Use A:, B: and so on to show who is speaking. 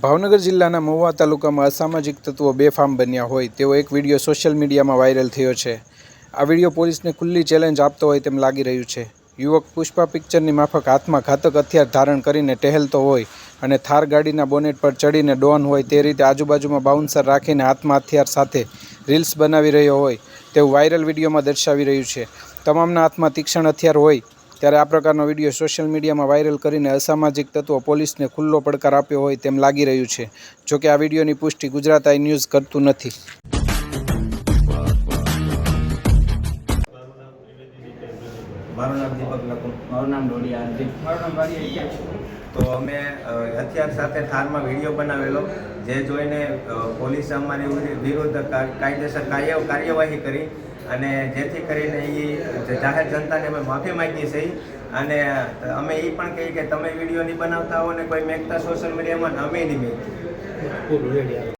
A: ભાવનગર જિલ્લાના મહુવા તાલુકામાં અસામાજિક તત્વો બેફામ બન્યા હોય તેવો એક વીડિયો સોશિયલ મીડિયામાં વાયરલ થયો છે. આ વીડિયો પોલીસને ખુલ્લી ચેલેન્જ આપતો હોય તેમ લાગી રહ્યું છે. યુવક પુષ્પા પિક્ચરની માફક હાથમાં ઘાતક હથિયાર ધારણ કરીને ટહેલતો હોય અને થાર ગાડીના બોનેટ પર ચડીને ડોન હોય તે રીતે આજુબાજુમાં બાઉન્સર રાખીને હાથમાં હથિયાર સાથે રીલ્સ બનાવી રહ્યો હોય તેવું વાયરલ વિડીયોમાં દર્શાવી રહ્યું છે. તમામના હાથમાં તીક્ષ્ણ હથિયાર હોય ત્યારે આ પ્રકારનો વીડિયો સોશિયલ મીડિયામાં વાયરલ કરીને અસામાજિક તત્વો પોલીસને ખુલ્લો પડકાર આપ્યો હોય તેમ લાગી રહ્યું છે. જોકે આ વિડીયોની પુષ્ટિ ગુજરાત આઈ ન્યૂઝ કરતું નથી.
B: તો અમે હથિયાર સાથે થારમાં વીડિયો બનાવેલો, જે જોઈને પોલીસ અમારી વિરુ- વિરુદ્ધ કાયદેસર કાર્ય, કાર્યવાહી કરી. અને જેથી કરીને એ જાહેર જનતાને અમે માફી માંગીએ છીએ. અને અમે એ પણ કહીએ કે તમે વીડિયો નહીં બનાવતા હો ને કોઈ મેકતા સોશિયલ મીડિયામાં અમે નહીં મેકતા.